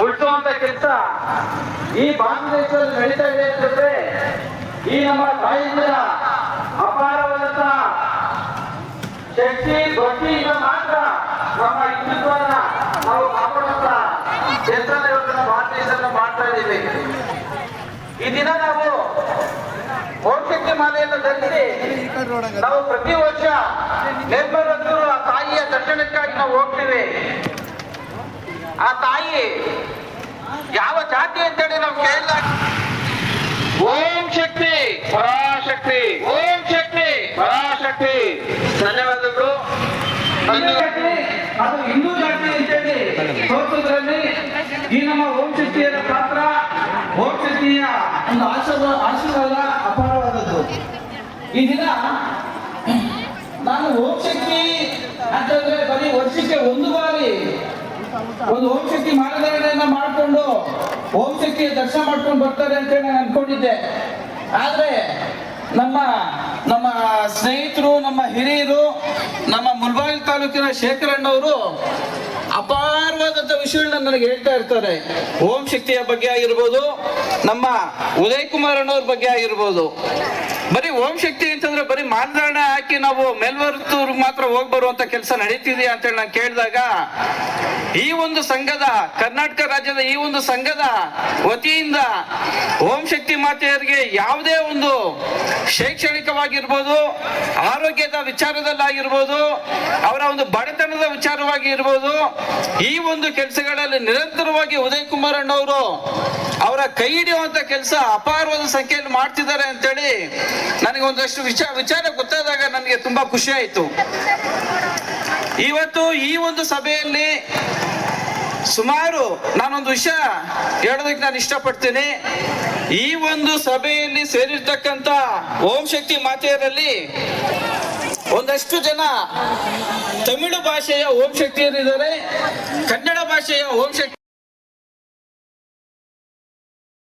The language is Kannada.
ಉಳಿಸುವಂತ ಕೆಲಸ ಈ ಬಾಂಗ್ಲಾದೇಶದಲ್ಲಿ ನಡೀತಾ ಇದೆ ಅಂತಂದ್ರೆ ಈ ನಮ್ಮ ತಾಯಿಯ ಅಪಾರವಾದಂತ ಶಕ್ತಿ ದೊಡ್ಡಿಯಿಂದ ಮಾತ್ರ ನಮ್ಮ ಹಿಂದುತ್ವನ ನಾವು ಕಾಪಾಡುವಂತ ಕೆಲಸನ ಇವತ್ತು ನಮ್ಮ ಮಾಡ್ತಾ ಇದ್ದೀವಿ ಈ ದಿನ ನಾವು ಓಟಕ್ಕೆ ಮಾಲೆಯನ್ನು ಧರಿಸಿ ನಾವು ಪ್ರತಿ ವರ್ಷ ನಿರ್ಮಲಂತೂ ಆ ತಾಯಿಯ ದರ್ಶನಕ್ಕಾಗಿ ನಾವು ಹೋಗ್ತೀವಿ. ಆ ತಾಯಿ ಯಾವ ಜಾತಿ ಅಂತೇಳಿ ನಾವು ಕೇಳಿಲ್ಲ. ಓಂ ಶಕ್ತಿ. ಪರಾಶಕ್ತಿ. ಓಂ ಶಕ್ತಿ. ಪರಾಶಕ್ತಿ. ಧನ್ಯವಾದಗಳು. ಅದು ಹಿಂದೂ ಜಾತಿ ಅಂತೇಳಿ ತೋರಿಸೋದ್ರಲ್ಲಿ ಈ ನಮ್ಮ ಓಂ ಶಕ್ತಿಯ ಪಾತ್ರ ಓಂ ಶಕ್ತಿಯ ಒಂದು ಆಶೀರ್ವಾದ ಆಶೀರ್ವಾದ ಅಪಾರವಾದದ್ದು. ಈ ದಿನ ನಾನು ಓಂ ಶಕ್ತಿ ಅಂತಂದ್ರೆ ಬರೀ ವರ್ಷಕ್ಕೆ ಒಂದು ಬಾರಿ ಒಂದು ಓಂ ಶಕ್ತಿ ಮಾರ್ಗದರ್ಶನ ಮಾಡಿಕೊಂಡು, ಓಂ ದರ್ಶನ ಮಾಡ್ಕೊಂಡು ಬರ್ತಾರೆ ಅಂತ ನಾನು ಅನ್ಕೊಂಡಿದ್ದೆ. ಆದ್ರೆ ನಮ್ಮ ನಮ್ಮ ಸ್ನೇಹಿತರು, ನಮ್ಮ ಹಿರಿಯರು, ನಮ್ಮ ಮುಲ್ಬಾಗಿಲ್ ತಾಲೂಕಿನ ಶೇಖರಣ್ಣವರು ಅಪಾರವಾದಂಥ ವಿಷಯಗಳನ್ನ ನನಗೆ ಹೇಳ್ತಾ ಇರ್ತಾರೆ. ಓಂ ಶಕ್ತಿಯ ಬಗ್ಗೆ ಆಗಿರ್ಬೋದು, ನಮ್ಮ ಉದಯ್ ಕುಮಾರ್ ಬಗ್ಗೆ ಆಗಿರ್ಬೋದು. ಬರೀ ಓಂ ಶಕ್ತಿ ಅಂತಂದ್ರೆ ಬರೀ ಮಾನದಂಡ ಹಾಕಿ ನಾವು ಮೇಲ್ವರ್ತೂರ್ ಮಾತ್ರ ಹೋಗಿ ಬರುವಂತ ಕೆಲಸ ನಡೀತಿದೆಯಾ ಅಂತೇಳಿ ನಾನು ಕೇಳಿದಾಗ, ಈ ಒಂದು ಸಂಘದ, ಕರ್ನಾಟಕ ರಾಜ್ಯದ ಈ ಒಂದು ಸಂಘದ ವತಿಯಿಂದ ಓಂ ಶಕ್ತಿ ಮಾತೆಯರಿಗೆ ಯಾವುದೇ ಒಂದು ಶೈಕ್ಷಣಿಕವಾಗಿರ್ಬೋದು, ಆರೋಗ್ಯದ ವಿಚಾರದಲ್ಲಾಗಿರ್ಬೋದು, ಅವರ ಒಂದು ಬಡತನದ ವಿಚಾರವಾಗಿ ಇರ್ಬೋದು ಈ ಒಂದು ಕೆಲಸಗಳಲ್ಲಿ ನಿರಂತರವಾಗಿ ಉದಯ್ ಕುಮಾರ್ ಅಣ್ಣವರು ಅವರ ಕೈ ಹಿಡಿಯುವಂತ ಕೆಲಸ ಅಪಾರವಾದ ಸಂಖ್ಯೆಯಲ್ಲಿ ಮಾಡ್ತಿದ್ದಾರೆ ಅಂತೇಳಿ ನನಗೆ ಒಂದಷ್ಟು ವಿಚಾರ ವಿಚಾರ ಗೊತ್ತಾದಾಗ ನನಗೆ ತುಂಬಾ ಖುಷಿ ಆಯಿತು. ಇವತ್ತು ಈ ಒಂದು ಸಭೆಯಲ್ಲಿ ಸುಮಾರು ನಾನೊಂದು ವಿಷಯ ಹೇಳೋದಕ್ಕೆ ನಾನು ಇಷ್ಟಪಡ್ತೇನೆ. ಈ ಒಂದು ಸಭೆಯಲ್ಲಿ ಸೇರಿರ್ತಕ್ಕಂಥ ಓಂ ಶಕ್ತಿ ಮಾತೆಯರಲ್ಲಿ ಒಂದಷ್ಟು ಜನ ತಮಿಳು ಭಾಷೆಯ ಓಂ ಶಕ್ತಿಯರಿದ್ದಾರೆ. ಕನ್ನಡ ಭಾಷೆಯ ಓಂ ಶಕ್ತಿ